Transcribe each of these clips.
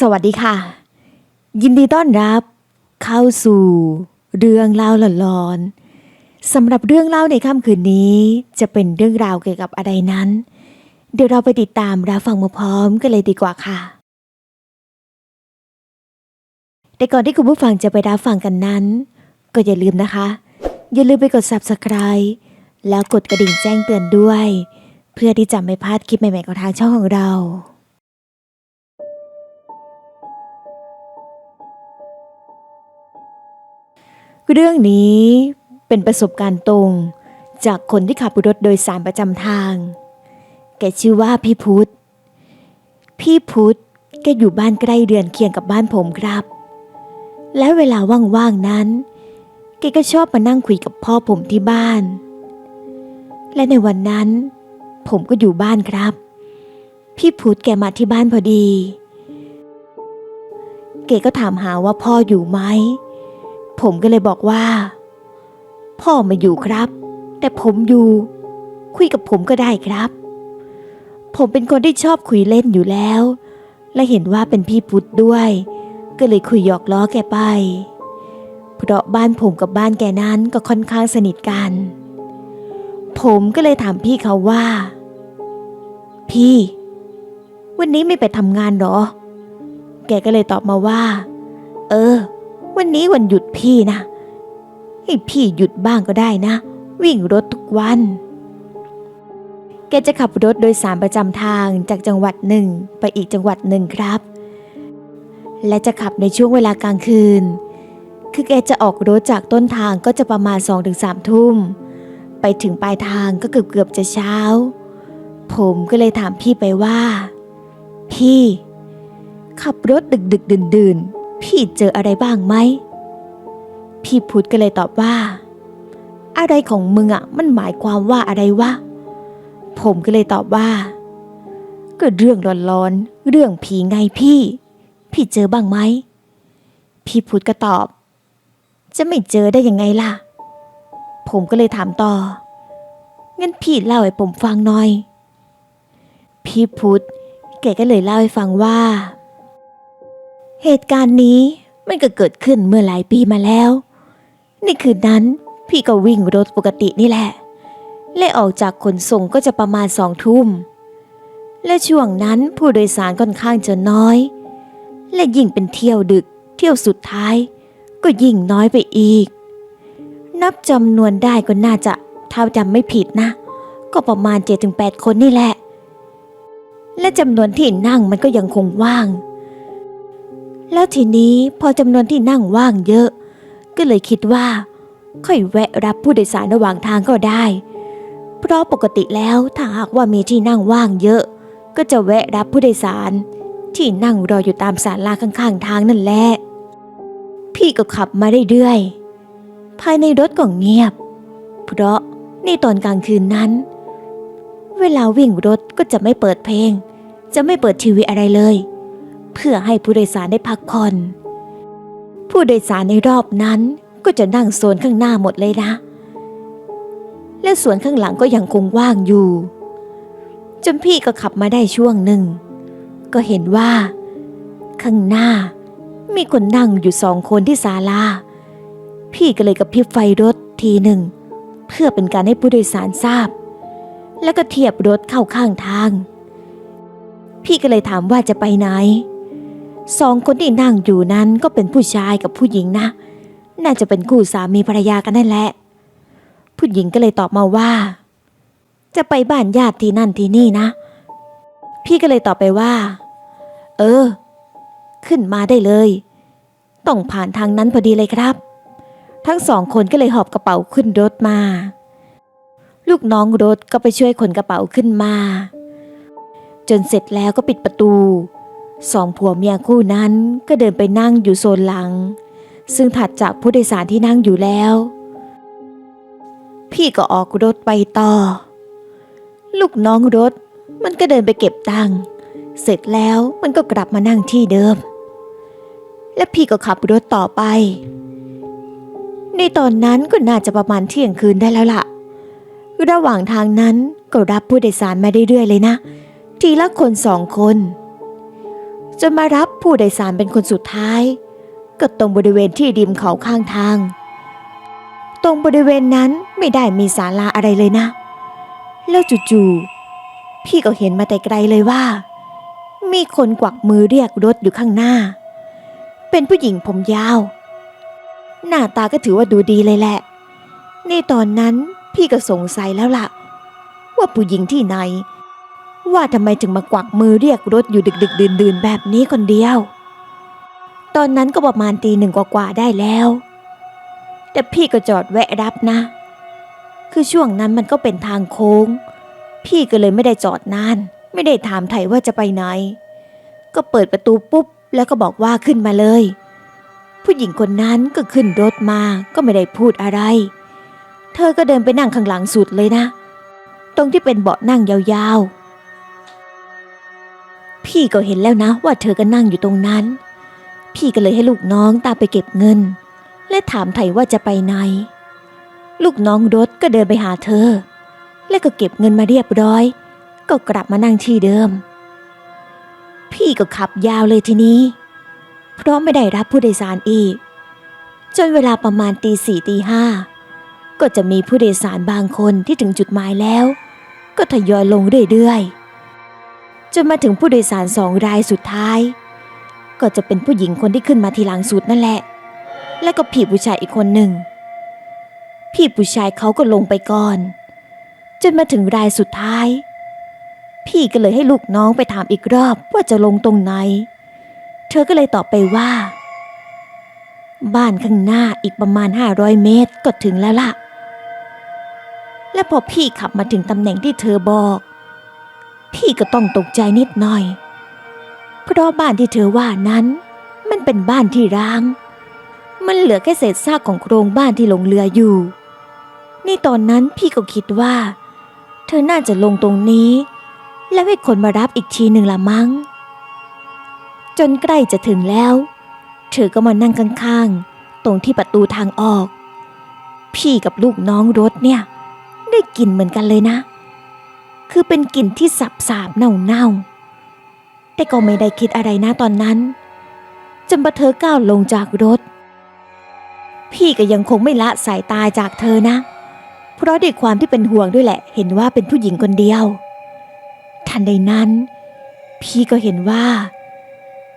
สวัสดีค่ะ ยินดีต้อนรับ เข้าสู่เรื่องเล่าหลอนๆสำหรับเรื่องเล่าในค่ำคืนนี้ จะเป็นเรื่องราวเกี่ยวกับอะไรนั้น เดี๋ยวเราไปติดตามรับฟังมาพร้อมกันเลยดีกว่าค่ะ แต่ก่อนที่คุณผู้ฟังจะไปรับฟังกันนั้น ก็อย่าลืมนะคะ อย่าลืมไปกด subscribe แล้วกดกระดิ่งแจ้งเตือนด้วย เพื่อที่จะไม่พลาดคลิปใหม่ๆของทางช่องของเรา เรื่องนี้เป็นประสบการณ์ตรง จากคนที่ขับรถโดยสารประจำทาง แกชื่อว่าพี่พุทธ พี่พุทธแกอยู่บ้านใกล้เรือนเคียงกับบ้านผมครับ และเวลาว่างๆนั้น แกก็ชอบมานั่งคุยกับพ่อผมที่บ้าน และในวันนั้น ผมก็อยู่บ้านครับ พี่พุทธแกมาที่บ้านพอดีแกก็ถามหาว่าพ่ออยู่ไหม ผมก็เลยบอกว่า พ่อมาอยู่ครับ แต่ผมอยู่ คุยกับผมก็ได้ครับ ผมเป็นคนที่ชอบคุยเล่นอยู่แล้ว และเห็นว่าเป็นพี่พุทธด้วย ก็เลยคุยหยอกล้อแกไป เพราะบ้านผมกับบ้านแกนั้นก็ค่อนข้างสนิทกัน ผมก็เลยถามพี่เขาว่า พี่ วันนี้ไม่ไปทำงานหรอ แกก็เลยตอบมาว่า เออ วันนี้วันหยุดพี่นะ ให้พี่หยุดบ้างก็ได้นะ วิ่งรถทุกวัน แกจะขับรถโดยสารประจำทางจากจังหวัดหนึ่งไปอีกจังหวัดหนึ่งครับ และจะขับในช่วงเวลากลางคืน คือแกจะออกรถจากต้นทางก็จะประมาณ 2-3ถึงทุ่ม ไปถึงปลายทางก็เกือบเกือบๆจะเช้า ผมก็เลยถามพี่ไปว่า พี่ ขับรถดึกดึกดื่นดื่นๆ พี่เจออะไรบ้างไหม พี่พุทธก็เลยตอบว่า อะไรของมึงอะ มันหมายความว่าอะไรวะ ผมก็เลยตอบว่า ก็เรื่องร้อนๆ เรื่องผีไงพี่ พี่เจอบ้างไหม พี่พุทธก็ตอบ จะไม่เจอได้ยังไงล่ะ ผมก็เลยถามต่อ งั้นพี่เล่าให้ผมฟังหน่อย พี่พุทธแกก็เลยเล่าให้ฟังว่า เหตุการณ์นี้มันก็เกิดขึ้นเมื่อหลายปีมาแล้ว ในคืนนั้นพี่ก็วิ่งรถปกตินี่แหละ และออกจากขนส่งก็จะประมาณสองทุ่ม และช่วงนั้นผู้โดยสารค่อนข้างจะน้อย และยิ่งเป็นเที่ยวดึกเที่ยวสุดท้าย ก็ยิ่งน้อยไปอีก นับจำนวนได้ก็น่าจะถ้าจำไม่ผิดนะ ก็ประมาณ 7-8 คนนี่แหละ และจำนวนที่นั่งมันก็ยังคงว่าง แล้วทีนี้พอจำนวนที่นั่งว่างเยอะ ก็เลยคิดว่า ค่อยแวะรับผู้โดยสารระหว่างทางก็ได้ เพราะปกติแล้วถ้าหากว่ามีที่นั่งว่างเยอะ ก็จะแวะรับผู้โดยสาร ที่นั่งรออยู่ตามศาลาข้างๆ ทางนั่นแหละ พี่ก็ขับมาเรื่อยๆภายในรถก็เงียบ เพราะในตอนกลางคืนนั้น เวลาวิ่งรถก็จะไม่เปิดเพลง จะไม่เปิดทีวีอะไรเลย เพื่อให้ผู้โดยสารได้พักผ่อน ผู้โดยสารในรอบนั้นก็จะนั่งโซนข้างหน้าหมดเลยนะ และส่วนข้างหลังก็ยังคงว่างอยู่ จนพี่ก็ขับมาได้ช่วงหนึ่ง ก็เห็นว่า ข้างหน้ามีคนนั่งอยู่สองคนที่ศาลา พี่ก็เลยกับพริบไฟรถทีหนึ่ง เพื่อเป็นการให้ผู้โดยสารทราบ แล้วก็เทียบรถเข้าข้างทาง พี่ก็เลยถามว่าจะไปไหน สองคนที่นั่งอยู่นั้นก็เป็นผู้ชายกับผู้หญิงนะ น่าจะเป็นคู่สามีภรรยากันนั่นแหละ ผู้หญิงก็เลยตอบมาว่า จะไปบ้านญาติที่นั่นที่นี่นะ พี่ก็เลยตอบไปว่า เออ ขึ้นมาได้เลย ต้องผ่านทางนั้นพอดีเลยครับ ทั้งสองคนก็เลยหอบกระเป๋าขึ้นรถมา ลูกน้องรถก็ไปช่วยขนกระเป๋าขึ้นมา จนเสร็จแล้วก็ปิดประตู สองผัวเมียคู่นั้นก็เดินไปนั่งอยู่โซนหลัง ซึ่งถัดจากผู้โดยสารที่นั่งอยู่แล้ว พี่ก็ออกรถไปต่อ ลูกน้องรถมันก็เดินไปเก็บตังค์เสร็จแล้วมันก็กลับมานั่งที่เดิม และพี่ก็ขับรถต่อไป ในตอนนั้นก็น่าจะประมาณเที่ยงคืนได้แล้วล่ะ ระหว่างทางนั้นก็รับผู้โดยสารมาเรื่อยๆเลยนะ ทีละคนสองคน จนมารับผู้โดยสารเป็นคนสุดท้าย ก็ตรงบริเวณที่ริมเขาข้างทาง ตรงบริเวณนั้นไม่ได้มีศาลาอะไรเลยนะ แล้วจู่ๆพี่ก็เห็นมาแต่ไกลเลยว่า มีคนกวักมือเรียกรถอยู่ข้างหน้า เป็นผู้หญิงผมยาว หน้าตาก็ถือว่าดูดีเลยแหละ ในตอนนั้นพี่ก็สงสัยแล้วล่ะ ว่าผู้หญิงที่ไหน ว่าทำไมถึงมากวักมือเรียกรถอยู่ดึกดึกดื่นดื่นแบบนี้คนเดียว ตอนนั้นก็ประมาณตีหนึ่งกว่าๆได้แล้ว แต่พี่ก็จอดแวะรับนะ คือช่วงนั้นมันก็เป็นทางโค้ง พี่ก็เลยไม่ได้จอดนาน ไม่ได้ถามไถ่ว่าจะไปไหน ก็เปิดประตูปุ๊บแล้วก็บอกว่าขึ้นมาเลย ผู้หญิงคนนั้นก็ขึ้นรถมาก็ไม่ได้พูดอะไร เธอก็เดินไปนั่งข้างหลังสุดเลยนะ ตรงที่เป็นเบาะนั่งยาวๆ พี่ก็เห็นแล้วนะว่าเธอก็นั่งอยู่ตรงนั้น พี่ก็เลยให้ลูกน้องตามไปเก็บเงิน และถามไถ่ว่าจะไปไหน ลูกน้องรถก็เดินไปหาเธอ และก็เก็บเงินมาเรียบร้อย ก็กลับมานั่งที่เดิม พี่ก็ขับยาวเลยทีนี้ เพราะไม่ได้รับผู้โดยสารอีก จนเวลาประมาณตีสี่ตีห้าก็จะมีผู้โดยสารบางคนที่ถึงจุดหมายแล้ว ก็ทยอยลงเรื่อยๆ จนมาถึงผู้โดยสารสองรายสุดท้าย ก็จะเป็นผู้หญิงคนที่ขึ้นมาทีหลังสุดนั่นแหละ และก็พี่ผู้ชายอีกคนหนึ่งพี่ผู้ชายเขาก็ลงไปก่อน จนมาถึงรายสุดท้าย พี่ก็เลยให้ลูกน้องไปถามอีกรอบว่าจะลงตรงไหน เธอก็เลยตอบไปว่า บ้านข้างหน้าอีกประมาณ 500 เมตรก็ถึงแล้วล่ะ และพอพี่ขับมาถึงตำแหน่งที่เธอบอก พี่ก็ต้องตกใจนิดหน่อย เพราะบ้านที่เธอว่านั้น มันเป็นบ้านที่ร้าง มันเหลือแค่เศษซากของโครงบ้านที่หลงเรืออยู่นี่ตอนนั้นพี่ก็คิดว่า เธอน่าจะลงตรงนี้ แล้วให้คนมารับอีกทีหนึ่งละมั้ง จนใกล้จะถึงแล้ว เธอก็มานั่งข้างๆ ตรงที่ประตูทางออก พี่กับลูกน้องรถเนี่ย ได้กลิ่นเหมือนกันเลยนะ คือเป็นกลิ่นที่สับสาบๆเน่าๆ แต่ก็ไม่ได้คิดอะไรนะตอนนั้นจนพอเธอก้าวลงจากรถ พี่ก็ยังคงไม่ละสายตาจากเธอนะ เพราะด้วยความที่เป็นห่วงด้วยแหละ เห็นว่าเป็นผู้หญิงคนเดียว ทันใดนั้น พี่ก็เห็นว่า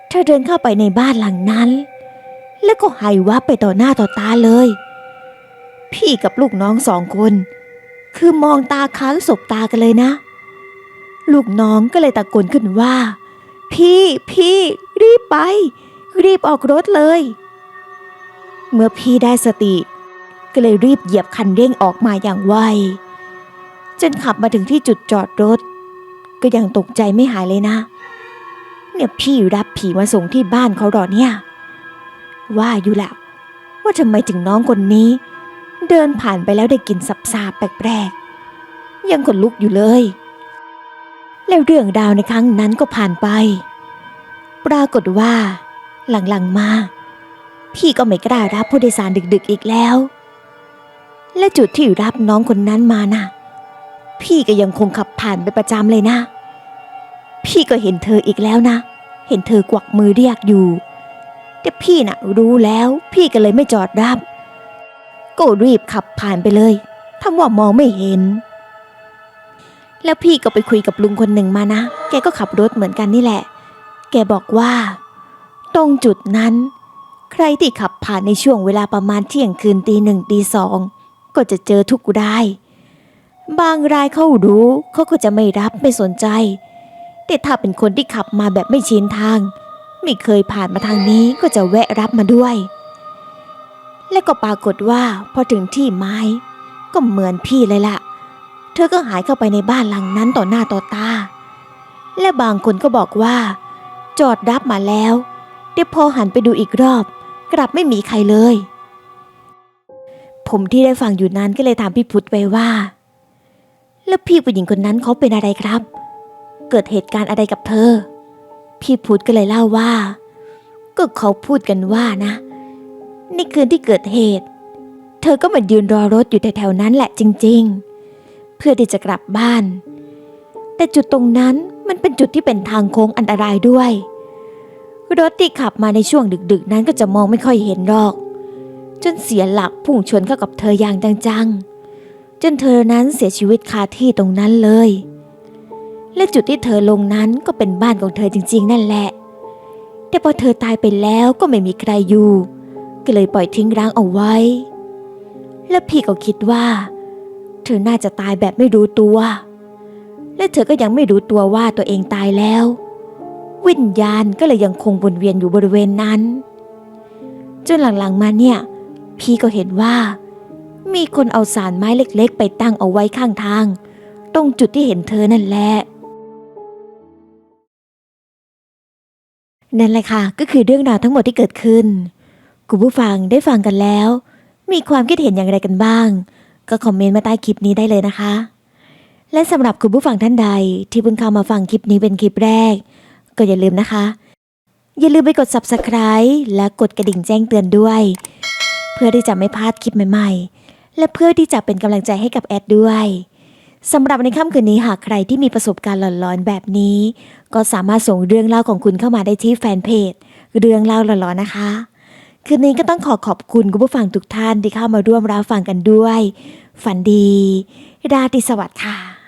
เธอเดินเข้าไปในบ้านหลังนั้น แล้วก็หายวับไปต่อหน้าต่อตาเลย พี่กับลูกน้องสองคน คือมองตาค้างสบตากันเลยนะ ลูกน้องก็เลยตะโกนขึ้นว่า พี่พี่ รีบไป รีบออกรถเลย เมื่อพี่ได้สติ ก็เลยรีบเหยียบคันเร่งออกมาอย่างไว จนขับมาถึงที่จุดจอดรถ ก็ยังตกใจไม่หายเลยนะ เนี่ยพี่รับผีมาส่งที่บ้านเขาหรอเนี่ย ว่าอยู่แหละว่าทำไมถึงน้องคนนี้ เดินผ่านไปแล้วได้กลิ่นสับสาบแปลกๆ ยังขนลุกอยู่เลย แล้วเรื่องราวในครั้งนั้นก็ผ่านไป ปรากฏว่า หลังๆมา พี่ก็ไม่กล้ารับผู้โดยสารดึกๆอีกแล้ว และจุดที่รับน้องคนนั้นมาน่ะ พี่ก็ยังคงขับผ่านไปประจำเลยนะ พี่ก็เห็นเธออีกแล้วนะ เห็นเธอกวักมือเรียกอยู่ แต่พี่น่ะรู้แล้วพี่ก็เลยไม่จอดรับ ก็รีบขับผ่านไปเลยทำว่ามองไม่เห็น แล้วพี่ก็ไปคุยกับลุงคนหนึ่งมานะ แกก็ขับรถเหมือนกันนี่แหละ แกบอกว่า ตรงจุดนั้น ใครที่ขับผ่านในช่วงเวลาประมาณเที่ยงคืนตีหนึ่งตีสองก็จะเจอทุกรายบางรายเขารู้เขาก็จะไม่รับไม่สนใจ แต่ถ้าเป็นคนที่ขับมาแบบไม่ชินทาง ไม่เคยผ่านมาทางนี้ก็จะแวะรับมาด้วย และก็ปรากฏว่าพอถึงที่ไม้ ก็เหมือนพี่เลยล่ะ เธอก็หายเข้าไปในบ้านหลังนั้นต่อหน้าต่อตา และบางคนก็บอกว่า จอดรับมาแล้วแต่พอหันไปดูอีกรอบ กลับไม่มีใครเลย ผมที่ได้ฟังอยู่นั้นก็เลยถามพี่พุทธไปว่า แล้วพี่ผู้หญิงคนนั้นเขาเป็นอะไรครับ เกิดเหตุการณ์อะไรกับเธอ พี่พุทธก็เลยเล่าว่า ก็เขาพูดกันว่านะ ในคืนที่เกิดเหตุ เธอก็มายืนรอรถอยู่แถวๆนั้นแหละจริง ๆ เพื่อที่จะกลับบ้าน แต่จุดตรงนั้นมันเป็นจุดที่เป็นทางโค้งอันตรายด้วย รถที่ขับมาในช่วงดึก ๆ นั้นก็จะมองไม่ค่อยเห็นหรอก จนเสียหลักพุ่งชนเข้ากับเธออย่างจังๆ จนเธอนั้นเสียชีวิตคาที่ตรงนั้นเลยและจุดที่เธอลงนั้นก็เป็นบ้านของเธอจริง ๆ นั่นแหละ แต่พอเธอตายไปแล้วก็ไม่มีใครอยู่ ก็เลยปล่อยทิ้งร้างเอาไว้ และพี่ก็คิดว่า เธอน่าจะตายแบบไม่รู้ตัว และเธอก็ยังไม่รู้ตัวว่าตัวเองตายแล้ว วิญญาณก็เลยยังคงวนเวียนอยู่บริเวณนั้น จนหลังๆมาเนี่ย พี่ก็เห็นว่า มีคนเอาสารไม้เล็กๆ ไปตั้งเอาไว้ข้างทาง ตรงจุดที่เห็นเธอนั่นแหละนั่นแหละค่ะ ก็คือเรื่องราวทั้งหมดที่เกิดขึ้น คุณผู้ฟังได้ฟังกันแล้ว มีความคิดเห็นอย่างไรกันบ้าง ก็คอมเมนต์มาใต้คลิปนี้ได้เลยนะคะ และสำหรับคุณผู้ฟังท่านใด ที่เพิ่งเข้ามาฟังคลิปนี้เป็นคลิปแรก ก็อย่าลืมนะคะ อย่าลืมไปกด subscribe และกดกระดิ่งแจ้งเตือนด้วย เพื่อที่จะไม่พลาดคลิปใหม่ๆ และเพื่อที่จะเป็นกำลังใจให้กับแอดด้วยสำหรับในค่ำคืนนี้หากใครที่มีประสบการณ์หลอนๆแบบนี้ ก็สามารถส่งเรื่องเล่าของคุณเข้ามาได้ที่แฟนเพจ เรื่องเล่าหลอนๆนะคะ คืนนี้ก็ต้องขอขอบคุณคุณผู้ฟังทุกท่านที่เข้ามาร่วมรับฟังกันด้วย ฝันดี ราตรีสวัสดิ์ค่ะ